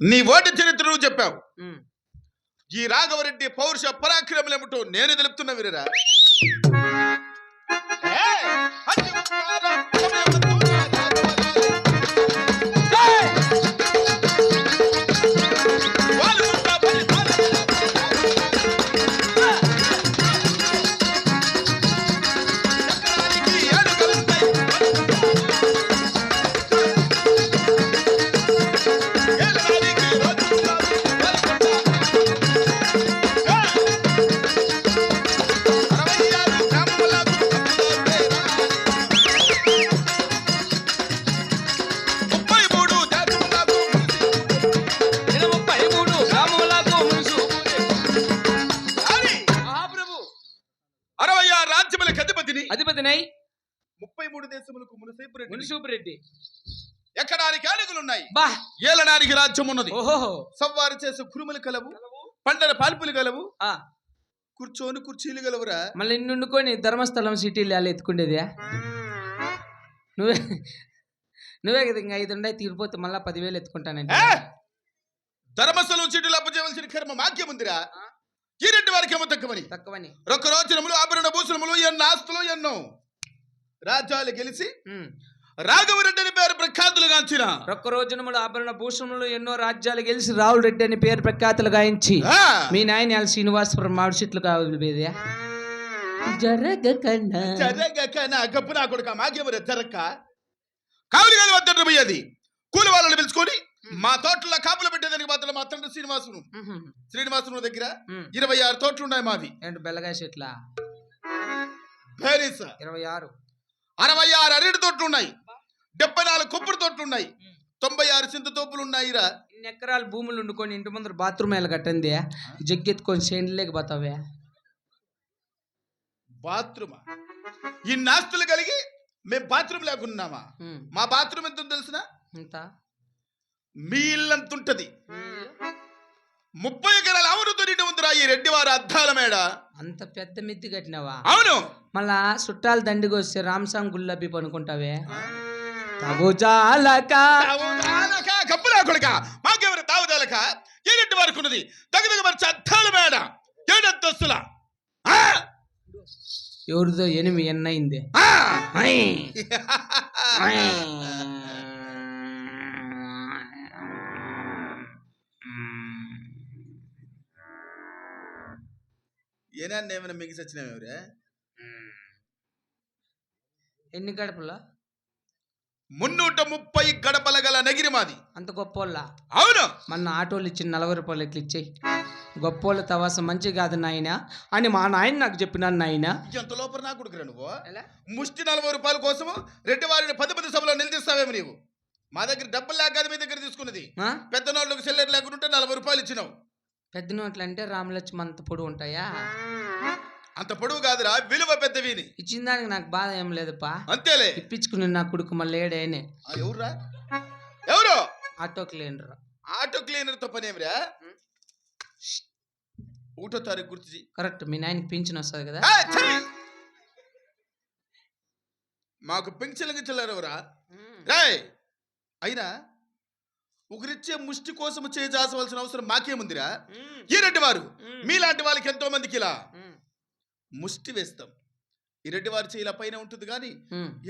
నీ ఓటి చరిత్ర నువ్వు చెప్పావు. ఈ రాఘవరెడ్డి పౌరుష పరాక్రమలేమిటో నేను తెలుపుతున్న వీరరా రాజ్యం ఉన్నది ఓహో. సవ్వారు చేసే కురుములు కలవు పంటల పాల్పులు కలవు. ఆ. కూర్చొని కుర్చీలు గలవురా మళ్ళీ నిన్నుకొని ధర్మస్థలం సిటీలో అలా ఎత్తుకుండేదా నువ్వే నువ్వే కదా ఇంకా ఐదు ఉండే తీరిపోతే మళ్ళా పదివేలు ఎత్తుకుంటానండి! ధర్మస్థలం చీటీలు అప్పచేయవలసిన కర్మ మాక్యముందిరా ఈ రెడ్డి వారికి ఏమో తక్కువని. తక్కువని. రొక్క రోచనములు ఆభరణ భూషణములు ఎన్నో ఆస్తులు ఎన్నో. రాజ్యాలు గెలిచి. రాఘవరెడ్డి అని పేరు ప్రఖ్యాతులుగాంచిన రొక్క రోజునములు ఆభరణ భూషణములు ఎన్నో రాజ్యాలు గెలిచి రావుల రెడ్డి అని పేరు ప్రఖ్యాతులు గాయించి ఆ! మీ నాయన శ్రీనివాసపురం మామిడి చెట్లు కావాలి బేదయా జరగకన్నా జరగక నా గప్పు నా కొడుక మాకేమరే జరక్క కావులు వద్దట పోయేది. కూలి వాళ్ళని పిలుచుకొని మా తోటలో కాపులు పెట్టేదానికి మాత్రం మా తండ్రి శ్రీనివాసును. శ్రీనివాసును దగ్గర. ఇరవై ఆరు తోటలు ఉన్నాయి మావి. ఏంటి బెల్లగాయ చెట్ల? ఇరవై ఆరు. అరవై ఆరు అరటి తోటలు ఉన్నాయి డెబ్బై నాలుగు కొబ్బరి తోటలు ఉన్నాయి. తొంభై ఆరు చింత తోపులు ఉన్నాయిరా. ఇన్ని ఎకరాలు భూములు వండుకొని ఇంటి ముందర బాత్రూమ్ ఎలా కట్టింది. జగ్గెత్తుకొని చేనులేక పోతావే. బాత్రూమ్? ఇన్ని ఆస్తులు కలిగి మేము బాత్రూమ్ లేకున్నామా. మా బాత్రూమ్ ఎంత తెలిసిన? ఇంత మీ ఇల్లంత ఉంటది. ముప్పై ఎకరాల అమరుతో నిండి ఉందిరా ఈ రెడ్డివారి అద్దాల మేడ. అంత పెద్ద మిద్ది కట్టినావా? అవును. మళ్ళా చుట్టాలు దండికి వస్తే రామసాంగ్ గుల్లబ్బి పనుకుంటావే? మాకెవరు తావుదాలక ఈ రెడ్డి వారికి ఉన్నది దగ్గర మరిచి అద్దాల మేడ! ఎవరిదో ఎనిమి ఎన్నయింది ఏనాన్ని ఏమైనా మిగిసి వచ్చినావు ఎవరే ఎన్ని గడపలా? మున్నూట ముప్పై గడపల గల నగిరి మాది. అంత గొప్పోళ్ళ? అవును. మొన్న ఆటోలు ఇచ్చిన నలభై రూపాయలు ఇట్లా ఇచ్చేయి? గొప్పోళ్ళ తవాసం మంచి కాదు నాయన. అని మా నాయన నాకు చెప్పినాను నాయన. ఎంత లోపల నా కొడుకురా నువ్వు? ముష్టి నలభై రూపాయల కోసము రెడ్డి వారిని పది పది సభలో నిలదీస్తావేమో నీవు? మా దగ్గర డబ్బులు లేక మీ దగ్గర తీసుకున్నది? పెద్ద నోట్లకు సెల్లర్ లేకుంటే నలభై రూపాయలు ఇచ్చినావు. పెద్ద నోట్లు అంటే రామలక్ష్మి అంత పొడి ఉంటాయా? అంత పొడవు కాదురా విలువ పెద్దవిని. ఇచ్చిన దానికి నాకు బాధ ఏం లేదప్పా అంతేలే. ఇప్పించుకుని నా కొడుకు మళ్ళీ ఏడేనే ఎవర్రా? ఎవరు? Auto cleaner. ఆటో క్లీనర్తో పని ఏమిరా? ఒకటో తారీఖు గుర్తు. కరెక్ట్ మీ నాయనకి పింఛన్ వస్తుంది కదా. మాకు పెన్షన్ గిచ్చలేరురా రాయ్ అయినా ఒకరిచ్చే ముష్టి కోసం చేయాల్సిన అవసరం మాకేముందిరా? ఈ రెడ్డి వారు మీలాంటి వాళ్ళకి ఎంతో మందికి ఇలా ముష్టి వేస్తాం. ఈ రెడ్డి వారి చేయి ఇలా పైన ఉంటుంది కానీ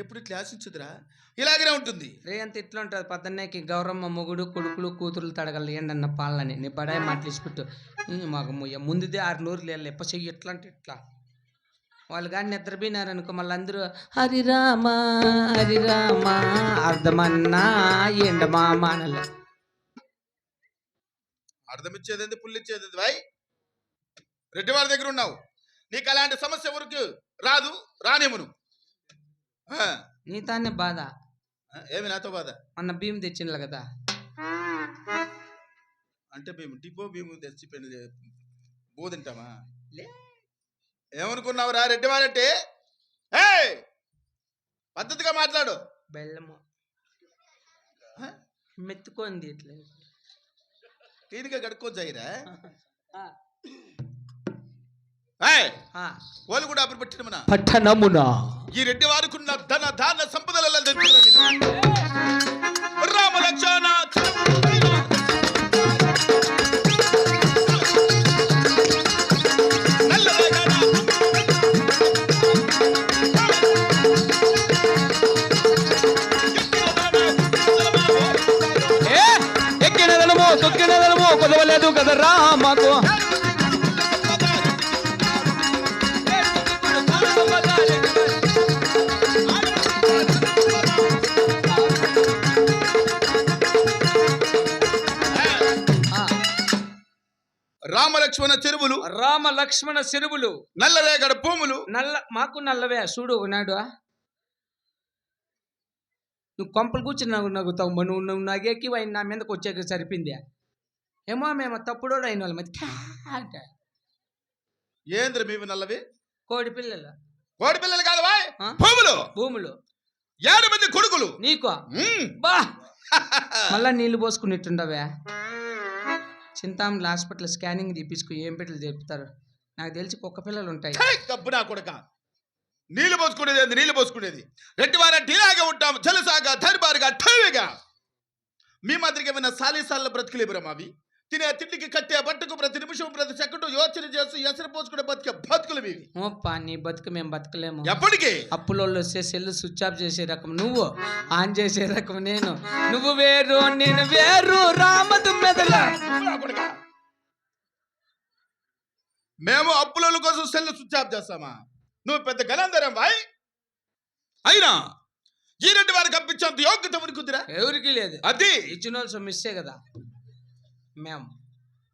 ఎప్పుడు ఇట్లా ఆశించదురా ఇలాగనే ఉంటుంది. రే అంత ఇట్లా ఉంటుంది. పద్దన్నేకి గౌరమ్మ మొగుడు కొడుకులు కూతురులు తడగలు ఏండన్న పాలని. నీ బడాయి మాట్లాడిసిపెట్టు మాకు మొయ్య ముందుదే ఆరు నూరులు వెళ్ళి. ఎప్ప చెయ్యి ఎట్లా అంటే ఇట్లా. వాళ్ళు కానీ నిద్రపోయినారనుకో మళ్ళీ అందరూ హరిరామ హరిరామ అర్ధమన్నా ఎండమామ అనలే. అర్థం ఇచ్చేది పుల్లు ఇచ్చేది భాయ్ రెడ్డి వారి దగ్గర ఉన్నావు. నీకు అలాంటి సమస్య వరకు రాదు రానేమును నీతానే బాధ. ఏమి నాతో బాధ? మొన్న భీమ్ తెచ్చిండ్ల కదా. అంటే మేము డిపో మేము తెచ్చి పెళ్ళి బోధింటామా లే. ఏమనుకున్నావురా రెడ్డి వారంటే? ఏ పద్ధతిగా మాట్లాడు. బెల్లము? మెత్తుకుంది ఇట్లా. క్లీన్గా కడుక్కోజాయిరా ఆ, ఏయ్ ఆ. వాళ్ళు కూడా అప్పుడు పెట్టినమనా పట్టణమున ఈ రెడ్డి వారికి ధన ధాన సంపదల రామ కుదవలేదు కదరా మాకు ఆ, రామలక్ష్మణ చెరువులు. రామ లక్ష్మణ చెరువులు. నల్లరేగడ భూములు. నల్ల మాకు నల్లవే చూడు ఒకనాడు నువ్వు కొంపలు కూర్చుని నవ్వు నవ్వుతావు నువ్వు నువ్వు నగేకి ఆయన నా మీదకి వచ్చాక సరిపోయింది. ఏమో మేము తప్పుడు అయిన వాళ్ళ. మధ్య అంట. ఏంద్ర మీవి నల్లవి? కోడి పిల్లలు. కోడి పిల్లలు కాదు వాయ్ ఆ? భూములు. భూములు. ఏడు మంది కొడుకులు. నీకో? మ్మ్. బా. మళ్ళా నీళ్ళు పోసుకున్నట్టుండవే చింతామణి హాస్పిటల్ స్కానింగ్ తీపించుకు ఏం పెట్టలు చెప్తారు నాకు తెలిసి కుక్క పిల్లలు ఉంటాయి. ఛై, గబ్బు నా కొడక. నీళ్ళు పోసుకునేది ఏంది? నీళ్ళు పోసుకునేది. రెడ్డి వారంటే ఇలాగే ఉంటాం. జలసాగా దర్బారుగా ఠవిగా మీ మాదిరిగా విన్న సాలీసాల బ్రతుకులేబురా మావి? తినే తిండికి కట్టే బట్టకు ప్రతి నిమిషం ప్రతి సెకండ్ యోచన చేస్తూ ఎసరు పోసుకునే బతికే బతుకులు మీవి. ఓప్పా నీ బతుకు మేము బతకలేము. ఎప్పటికీ? అప్పులోళ్ళు వస్తే సెల్ స్విచ్ ఆఫ్ చేసే రకం. నువ్వు ఆన్ చేసే రకం నేను. నువ్వు వేరు నేను వేరు రామదు మెదల. మేము అప్పుల కోసం సెల్ స్విచ్ ఆఫ్ చేస్తామా? నువ్వు పెద్ద గలందరం బాయ్ అయినా ఈ రెడ్డి వారికి అప్పించేంత యోగ్యత ఎవరికి లేదు. అది. ఇచ్చిన వాళ్ళు సొమ్మిస్తే కదా. మేము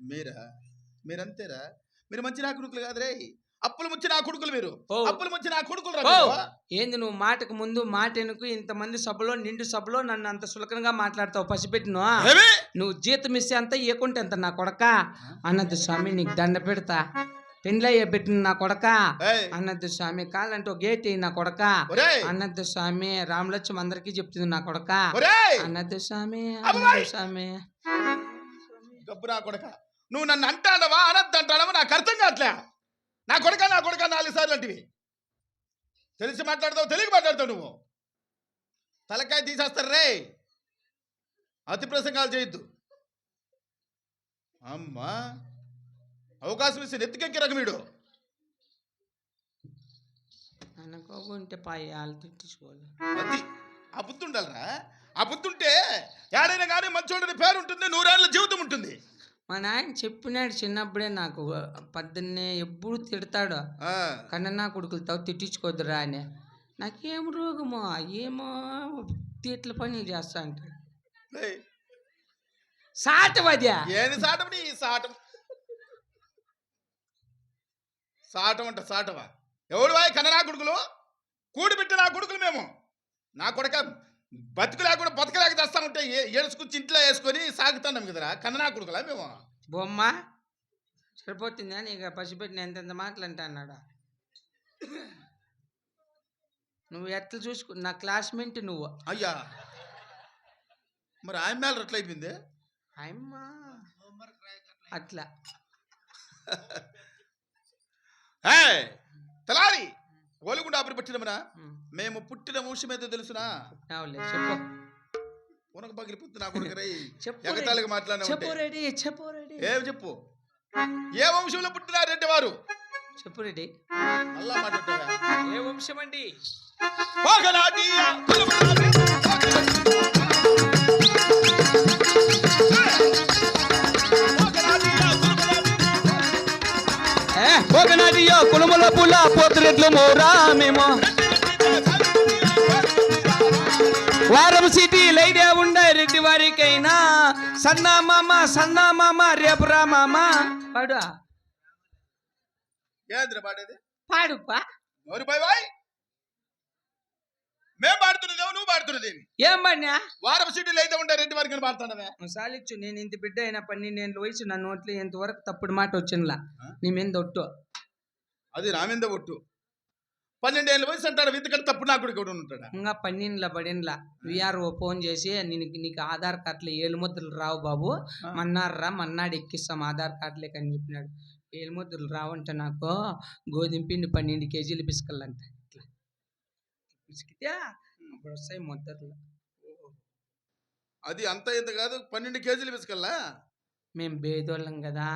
మీరా? మీరంతేరా? మీరు మంచి నా కొడుకులు కాదురే అప్పులు ముంచి నా కొడుకులు మీరు. ఓ. అప్పులు ముంచి నా కొడుకులు ఓ ఏంది నువ్వు మాటకు ముందు మాట వెనుక ఇంతమంది సభలో నిండు సభలో నన్ను అంత సులకనగా మాట్లాడతావు? పసిపెట్టిను? నువ్వు జీతం ఇస్తే అంత ఇవ్వకుంటే అంత నా కొడక? అన్నది స్వామి నీకు దండ పెడతా. పెండ్లయ్య పెట్టిన నా కొడక? అన్నది స్వామి కాలంటే ఒక గేట్ నా కొడక? అన్నది స్వామి రామలక్ష్మి అందరికీ చెప్తుంది నా కొడక? అన్నది స్వామి అన్నది స్వామి. గబ్బు నా కొడక. నువ్వు నన్ను అంటాడవా అనద్దు అంటాడవా నాకు అర్థం కావట్లే. నా కొడక నా కొడక నాలుగు సార్లు అంటివి. తెలిసి మాట్లాడతావు తెలియ మాట్లాడతావు నువ్వు. తలకాయ తీసేస్తారు రే. అతి ప్రసంగాలు చేయొద్దు. అమ్మా. అవకాశం ఇస్తే నెత్తికెక్కి రకమీడు అనుకోకుంటే పాయాలు తిట్టించుకోవాలి అది ఆ బుద్ధి ఉండాలరా. ఆ బుద్ధి ఉంటే ఏడైనా కానీ మంచోడని పేరు ఉంటుంది నూరేళ్ళ జీవితం ఉంటుంది. మా నాయన చెప్పినాడు చిన్నప్పుడే నాకు పద్దన్నే ఎప్పుడు తిడతాడు. ఆ, కన్నా కొడుకులతో తిట్టించుకోద్దురా అని. నాకేం రోగమో ఏమో తీట్ల పని చేస్తా అంటాడు. ఏయ్, సాటవద్యా ఏంది సాటం నీ సాటం? సాటం అంట సాటవా ఎవడు వాయి కన్న నా కొడుకులు? కూడి పెట్టి నా కొడుకులు మేము. నా కొడక బతుకు లేకుండా బతకలేక తెస్తా ఉంటే ఏడుచుకుచ్చి ఇంట్లో వేసుకొని సాగుతున్నాం కదరా? కన్న కొడుకులా మేము? బొమ్మ సరిపోతుందా? నీకు పసిపెట్టిన ఎంతెంత మాటలు అంటే అన్నాడు? నువ్వు ఎట్లా చూసుకో నా క్లాస్మేట్ నువ్వు. అయ్యా. మరి ఆయన మేల అట్లా అయిపోయింది? అట్లా. తలారి ఓలుగుండా అప్పుడు పెట్టినమనా మేము పుట్టిన వంశం ఏదో తెలుసునా? చెప్పు. ఉనక పగిలిపోతుంది నా కొడుకు రై చెప్పు ఎగతాళిగా మాట్లాడినా చెప్పు ఏం చెప్పు? ఏ వంశంలో పుట్టినారు రెడ్డి వారు? చెప్పు రెడీ. అల్లా మాట్లాడతావా ఏ వంశం అండి కులముల పుల్ల పోతురెట్లు మోరా మేము. వారం సిటీ లైడే ఉండే రెడ్డి వారికైనా. సన్నా మామ సన్నా మామ రేపు రా మామ. పాడు ఏంద్ర పాడేది? పాడుపా. ఎవరు బాయ్ బాయ్. మేం పాడుతున్నదేమో నువ్వు పాడుతున్నదేమి ఏం పడినా? వారం సిటీలు అయితే ఉంటే రెడ్డి వారికి పాడుతున్నావే? సాలిచ్చు నేను ఇంత బిడ్డ అయినా పన్నెండేళ్ళ వయసు నా నోట్లో ఎంతవరకు తప్పుడు మాట వచ్చినలా? నీ మీద ఒట్టు. అది రామేంద ఒట్టు. పన్నెండేళ్ళ వయసు అంటాడు విత్తకడ తప్పుడు నా కొడుకు ఎవడు ఉంటాడా? ఇంకా పన్నెండుల పడినలా విఆర్ఓ ఫోన్ చేసి నేను నీకు ఆధార్ కార్డులో ఏలు ముద్రలు రావు బాబు మన్నారా మన్నాడు ఎక్కిస్తాం ఆధార్ కార్డులేక అని చెప్పినాడు. ఏలు ముద్రలు రావంటే నాకు గోధుమ పిండి పన్నెండు కేజీలు పిసుకల్లంట ఇట్లా. పిసికితే అప్పుడు వస్తాయి ముద్రలు. అది అంత ఇంత కాదు పన్నెండు కేజీలు పిసుకల్లా మేము బేదోళ్ళం కదా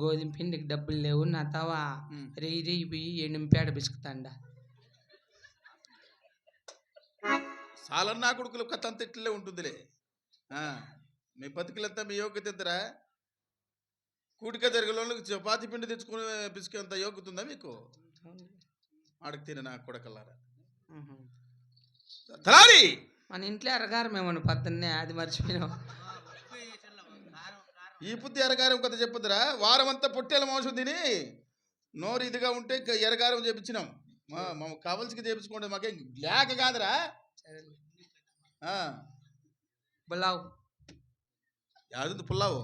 గోధుమ పిండికి డబ్బులు లేవు నా తవా. రెయ్యి రెయ్యి పోయి ఎనిమిపేడ పిసుకుతాండ. సాలన్న కొడుకులు కథ అంత ఇట్లే ఉంటుందిలే. మీ బతుకులంతా మీ యోగ్యత ఎంతరా? కూటిక జరగలోళ్ళకి చపాతి పిండి తెచ్చుకుని పిసికేంత యోగ్యత ఉందా మీకు? ఆడకి తిన నా కొడకల్లారా. తలారి! మన ఇంట్లో ఎరగారం ఏమన్నా పద్దన్నే అది మర్చిపోయినావు ఈ బుద్ధి ఎరగారం కొత్త చెప్పొద్దురా వారం అంతా పొట్టేల మాంసం తిని నోరు ఇదిగా ఉంటే ఎరగారం చేపించినాం. మా మాకు కావలసిగా చేపించుకోండి మాకేం లేక కాదురా. ఆ, బులావ్ యాదుంది పుల్లావు.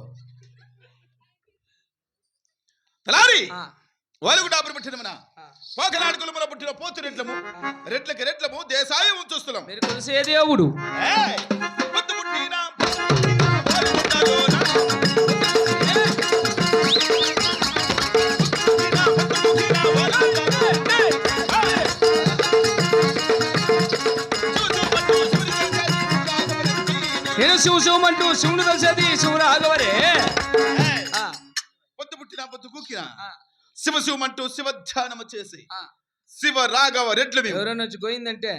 తలారి! వాలుగు డాబురు పుట్టినమన? ఆ. పోకనాడుకులమున పుట్టిన పోతు రెట్లము. రెట్లకి రెట్లము దేశాయ ఉంచుస్తున్నాం మీరు కొలిసే దేవుడు. ఏయ్! పొద్దు పుట్టిన శివ శివమంటూ శివుడు కలిసేది శివుడు ఆగవరే. పొద్దు పుట్టిన పొద్దు కూకిన. శివ శివమంటూ శివ ధ్యానము చేసి. శివ రాఘవ రెడ్లు ఎవరైనా వచ్చి పోయిందంటే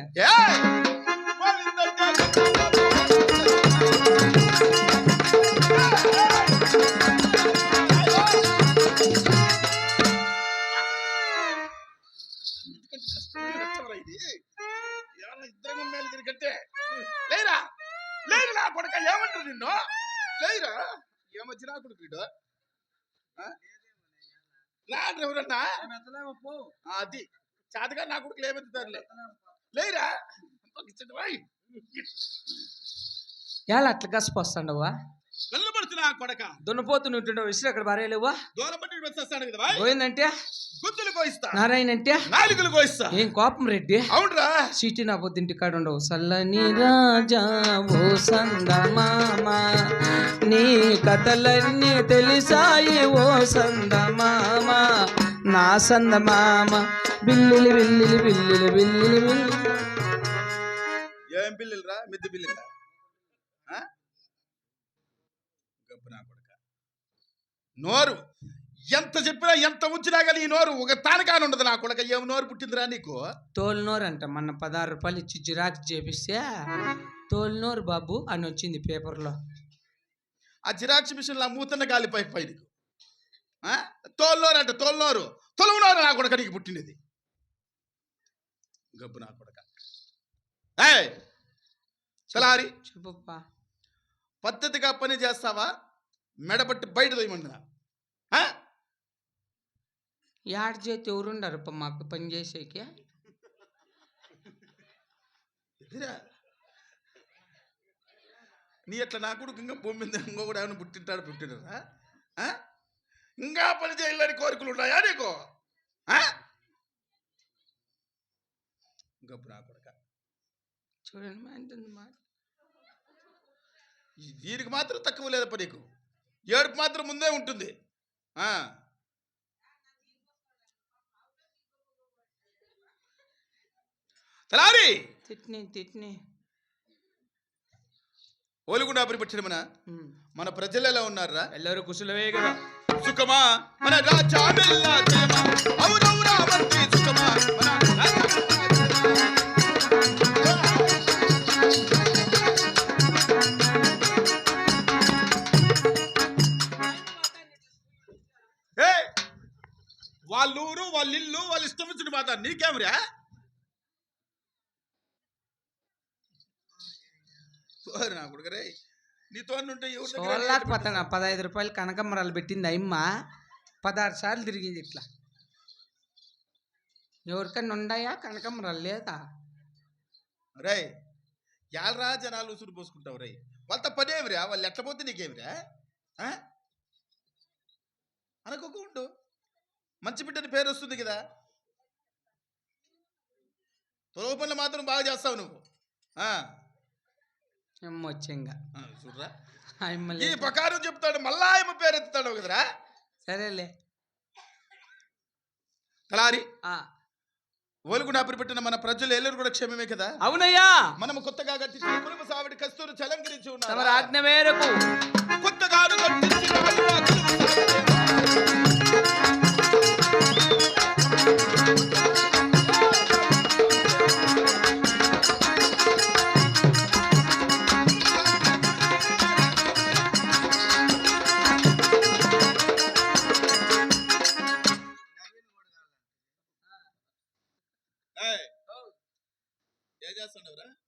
లేదు నా కొడుక ఏమంటారు నిన్ను? లేరా ఏమొచ్చి నా కొడుకు? రాడు ఎవరన్నా? అది. చాతగా నా కొడుకులు ఏమెత్తుతారులే లేరా ఎలా అట్లా కసిపోస్తాండవా వెళ్ళబడుతున్నా కొడక. దున్నపోతు నుంటుండవు విసిరి అక్కడ బారేలేవా దూరం బట్టి వచ్చేస్తాడు కదా పోయిందంటే? గుద్దులు కోయిస్తా. నారాయణ అంటే? నాలుగులు కోయిస్తా. ఏం కోపం రెడ్డి? అవునరా. సీటి నా పొద్దుంటి కాడ ఉండవు. సల్లని రాజా ఓ సందమామ నీ కథలన్నీ తెలిసాయి ఓ సందమామ నా సందమామ బిల్లిలి బిల్లిలి బిల్లిలి బిల్లిలి బిల్లి ఏం పిల్లలు రా మిద్ది పిల్లలు గబ్బు నా కొడక. నోరు. ఎంత చెప్పినా ఎంత ఉంచినా కానీ ఈ నోరు ఒక తానకాని ఉండదు నా కొడక ఏం నోరు పుట్టిందిరా నీకు? తోలునోరు అంట. మొన్న పదహారు రూపాయలు ఇచ్చి జిరాక్స్ చేపిస్తే తోలునోరు బాబు అని వచ్చింది పేపర్లో. ఆ జిరాక్స్ మిషన్లో ఆ మూతన్న గాలి పై పై నీకు. ఆ? తోలునోరు అంట తోలునోరు తొలవునోరు నా కొడక నీకు పుట్టినది గబ్బు నా కొడక. సలారి చెప్పప్పా. పద్ధతిగా పని చేస్తావా? మెడబట్టి బయట తోయమంటున్నా. ఆ? యాడ్ చేతి ఎవరుండారు? మాకు పని చేసేకి? నీ అట్లా నా కొడుకు ఇంకా భూమి మీద ఇంకో కూడా ఏమైనా పుట్టింటాడు పుట్టినరా? ఇంకా పని చేయాలని కోరికలు ఉన్నాయా నీకు? ఆ? గబ్బు నా కొడక. చూడండి మా ఇంటుంది మాట ఈ వీరికి మాత్రం తక్కువ లేదప్ప నీకు. ఏడుపు మాత్రం ముందే ఉంటుంది. తెలారి! తిట్ని తిట్ని. ఓలుగుండా పరిపక్షణ మన మన ప్రజలు ఎలా ఉన్నారా ఎల్లరూ కుశలమే కదా. సుఖమా? మన రాజా అవునవునా వాళ్ళూరు వాళ్ళ ఇల్లు వాళ్ళు ఇష్టం వచ్చిన మాట నీకేమరా ఓరి నా నీతో ఉంటే ఎవరి దగ్గర చూడలేకపోతాను పదహైదు రూపాయలు కనకమ్మరాలు పెట్టింది అమ్మ పదహారు సార్లు తిరిగింది ఇట్లా. ఎవరికన్నా ఉన్నాయా కనకమ్మరాలు లేదా? రేయ్ యాలరా జనాలు ఉసురు పోసుకుంటావు రేయ్ వాళ్ళతో పనేమిరా వాళ్ళు ఎట్ల పోతే నీకేమిరా ఉండు మంచి బిడ్డని పేరు వస్తుంది కదా. తొలగ పనులు మాత్రం బాగా చేస్తావు నువ్వు. వచ్చేంగా చూడరా. ఈ. ప్రకారం చెప్తాడు మళ్ళా ఆయమ పేరు ఎత్తుతాడు కదరా? సరేలే. తలారి ఆ, ఓలుగుండా పెట్టిన మన ప్రజలు ఎల్లరు కూడా క్షేమమే కదా? అవునయ్యా. మనము కొత్తగా కట్టించిన కుటుంబ సావిడి కస్తూరు చలంకరించి తమ ఉన్నారు? ఆజ్ఞ మేరకు. కొత్తగా కట్టించిన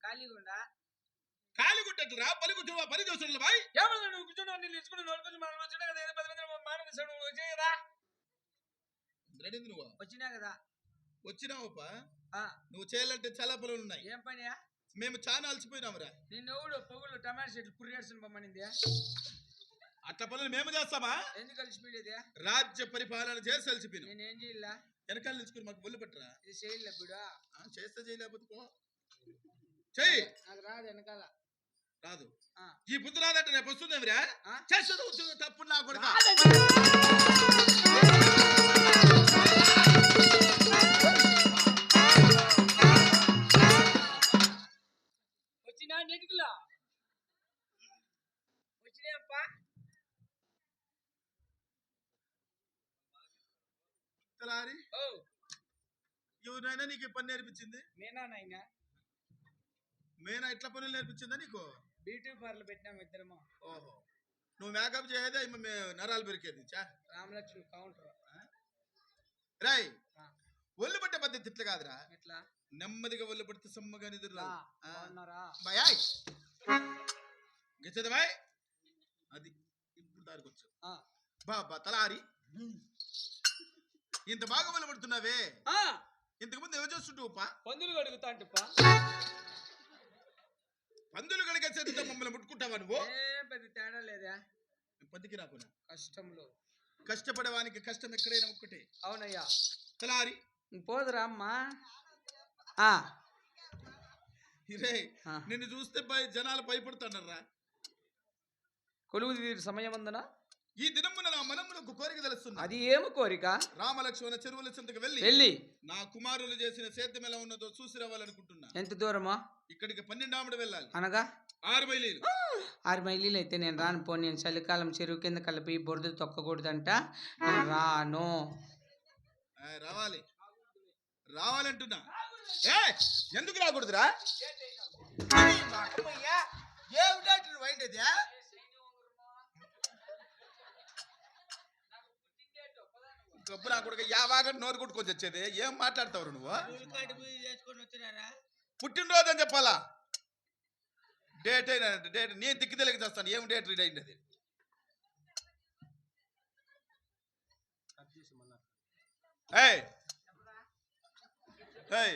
ఖాళీగుండా? రా పని బాయ్? నువ్వు నువ్వు? వచ్చినా కదా. నువ్వు చేయాలంటే చాలా పనులు ఉన్నాయి ఏం పని మేము చాలా అలసిపోయినాం రా నేను ఎవడు పొగులు టమాటా చెట్లు పురిగేడ్సుని పొమ్మనింది. అట్ట పనులు మేము చేస్తామా? ఎందుకు అలసిపోయేది? రాజ్య పరిపాలన చేసి అలసిపోయినా. నేనేం చేయాలా? వెనకాల నిలుచుకుని మాకు ఒళ్ళు పట్టరా. ఇది చేస్తే చేయలేకపోతే పో. చెయ్యి నాకు రాదు వెనకాల. రాదు. ఆ. ఈ బుద్ధి రాదంటే రేపు వస్తుందేమిరా ఆ? చేస్తుంది వస్తుంది తప్పుడు నా కొడుక? వచ్చినా నెటికులా? తలారి? ఓ. ఎవరైనా నీకు ఈ పని నేర్పించింది? నేనా నాయనా? మేనా ఇట్లా పనులు నేర్పించిందా నీకు? బ్యూటీ పార్లర్ పెట్టినాం ఇద్దరము. ఓహో. నువ్వు మేకప్ చేయదే ఈమె నరాలు పెరికేది చా. రామలక్ష్మి కౌంటర్. రాయ్ ఒళ్ళు పట్టే పద్ధతి ఇట్లా కాదురా. ఎట్లా? నెమ్మదిగా ఒళ్ళు పడితే సమ్మగా నిద్ర బాయ్ గెచ్చదు బాయ్ అది ఇప్పుడు దానికి వచ్చు. బాబా తలారి. ఇంత బాగా ఆ, ఇంతకు ముందు ఎవరు చూస్తుంటూ పా పందులు కడుగుతా అంటప్ప పందులు కడిగే చేతితో మమ్మల్ని ముట్టుకుంటావా నువ్వు? ఏం పెద్ద తేడా లేదా. పదికి రాకున్నా కష్టంలో. కష్టపడేవానికి కష్టం ఎక్కడైనా ఒక్కటే. అవునయ్యా. తలారి పోదురా అమ్మా. ఆ, ఇరే. నిన్ను చూస్తే పై జనాలు భయపడుతున్నారా కొలువు తీరు సమయం ఉందనా ఈ దినమున నా మనమునకు కోరిక తెలుస్తుంది అది ఏమి కోరిక రామలక్ష్మణ చెరువుల చెంతకు వెళ్ళి వెళ్ళి నా కుమారులు చేసిన సేద్యం ఎలా ఉన్నదో చూసి రావాలనుకుంటున్నా ఎంత దూరమా ఇక్కడికి పన్నెండాముడు వెళ్ళాలి అనగా ఆరు మైలీలు ఆరు మైలీలు అయితే నేను రాను పోనీ నేను చలికాలం చెరువు కింద కలిపి బురద తొక్కకూడదంట నేను రాను రావాలి రావాలంటున్నా ఏ ఎందుకు రాకూడదురా ఏమిటంటే వైండేది గబ్బు నా కొడుకు యావాగా నోరు కొట్టుకొని వచ్చేది ఏం మాట్లాడతావు నువ్వు? పుట్టినరోజు అని చెప్పాలా? డేట్ అయినా డేట్ నేను దిక్కు తెలియక చేస్తాను. ఏం డేట్ రీడ్ అయింది అది? ఏయ్! ఏయ్!